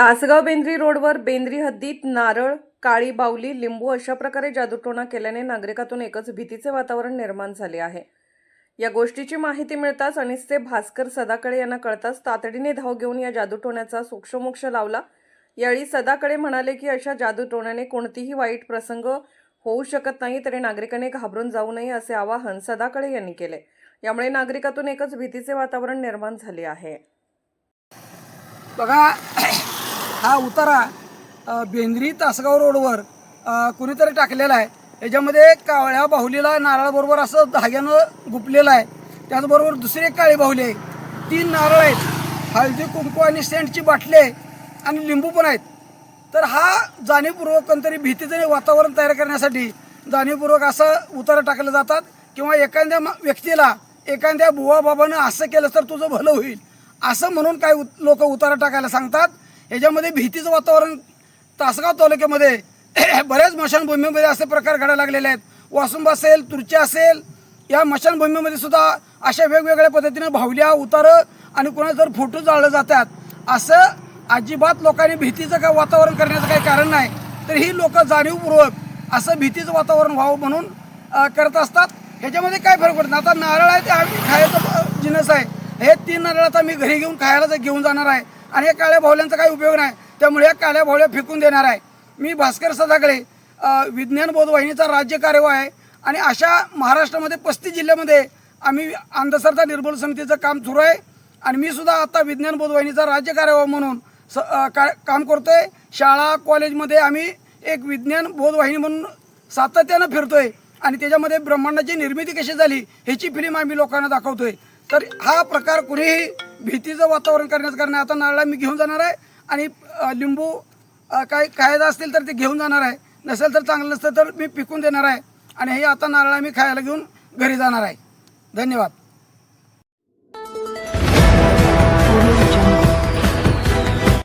तासगाव बेंद्री रोडवर बेंद्री हद्दीत नारळ काळी बावली लिंबू अशा प्रकारे जादूटोणा केल्याने नागरिकातून एकच भीतीचे वातावरण निर्माण झाले आहे. या गोष्टीची माहिती मिळताच अनिसचे भास्कर सदाकडे यांना कळताच तातडीने धाव घेऊन या जादूटोण्याचा सूक्ष्मोक्ष लावला. यावेळी सदाकडे म्हणाले की अशा जादूटोण्याने कोणतीही वाईट प्रसंग होऊ शकत नाही तरी नागरिकांनी घाबरून जाऊ नये असे आवाहन सदाकडे यांनी केले. यामुळे नागरिकातून एकच भीतीचे वातावरण निर्माण झाले आहे. बघा हा उतारा बेंद्री तासगाव रोडवर कुणीतरी टाकलेला आहे. याच्यामध्ये कावळ्या बाहुलीला नारळाबरोबर असं धाग्यानं गुपलेलं आहे. त्याचबरोबर दुसरी एक काळी बाहुली आहे. तीन नारळ आहेत. हळदी कुंकू आणि सेंटची बाटली आहे आणि लिंबू पण आहेत. तर हा जाणीवपूर्वक कोणतरी भीतीचं वातावरण तयार करण्यासाठी जाणीवपूर्वक असं उतारा टाकले जातात किंवा एखाद्या व्यक्तीला एखाद्या बुवा बाबानं असं केलं तर तुझं भलं होईल. असं म्हणून काही लोक उतारा टाकायला सांगतात. याच्यामध्ये भीतीचं वातावरण तासगाव तालुक्यामध्ये बऱ्याच मशानभूमीमध्ये असे प्रकार घडायला लागलेले आहेत. वासुंब असेल तुरची असेल या मशानभूमीमध्ये सुद्धा अशा वेगवेगळ्या पद्धतीनं भावल्या उतारं आणि कोणाचे जर फोटो जाळलं जातात असं अजिबात लोकांनी भीतीचं काय वातावरण करण्याचं काही कारण नाही. तर ही लोक जाणीवपूर्वक असं भीतीचं वातावरण व्हावं म्हणून करत असतात. ह्याच्यामध्ये काय फरक पडत आता नारळ आहे ते आम्ही खायचं जिनस आहे. हे तीन नारळ आता मी घरी घेऊन खायला घेऊन जाणार आहे. आणि या काळ्या भावल्यांचा काही उपयोग नाही. त्यामुळे या काळ्या भावल्या फेकून देणार आहे. मी भास्कर सदाकडे विज्ञान बोध वाहिनीचा राज्य कार्यवाह आहे. आणि अशा महाराष्ट्रामध्ये पस्तीस जिल्ह्यामध्ये आम्ही अंधश्रद्धा निर्मूल समितीचं काम सुरू आहे. आणि मी सुद्धा आता विज्ञान बोध वाहिनीचा राज्य कार्यवाह म्हणून स का काम करतोय. शाळा कॉलेजमध्ये आम्ही एक विज्ञान बोध वाहिनी म्हणून सातत्यानं फिरतोय. आणि त्याच्यामध्ये ब्रह्मांडाची निर्मिती कशी झाली ह्याची फिल्म आम्ही लोकांना दाखवतोय. तर हा प्रकार कुणीही भीतीचं वातावरण करण्याचं कारण आता नारळा मी घेऊन जाणार आहे आणि लिंबू काय खायचं असतील तर ते घेऊन जाणार आहे. नसेल तर चांगलं नसतं तर मी पिकून देणार आहे. आणि हे आता नारळा मी खायला घेऊन घरी जाणार आहे. धन्यवाद.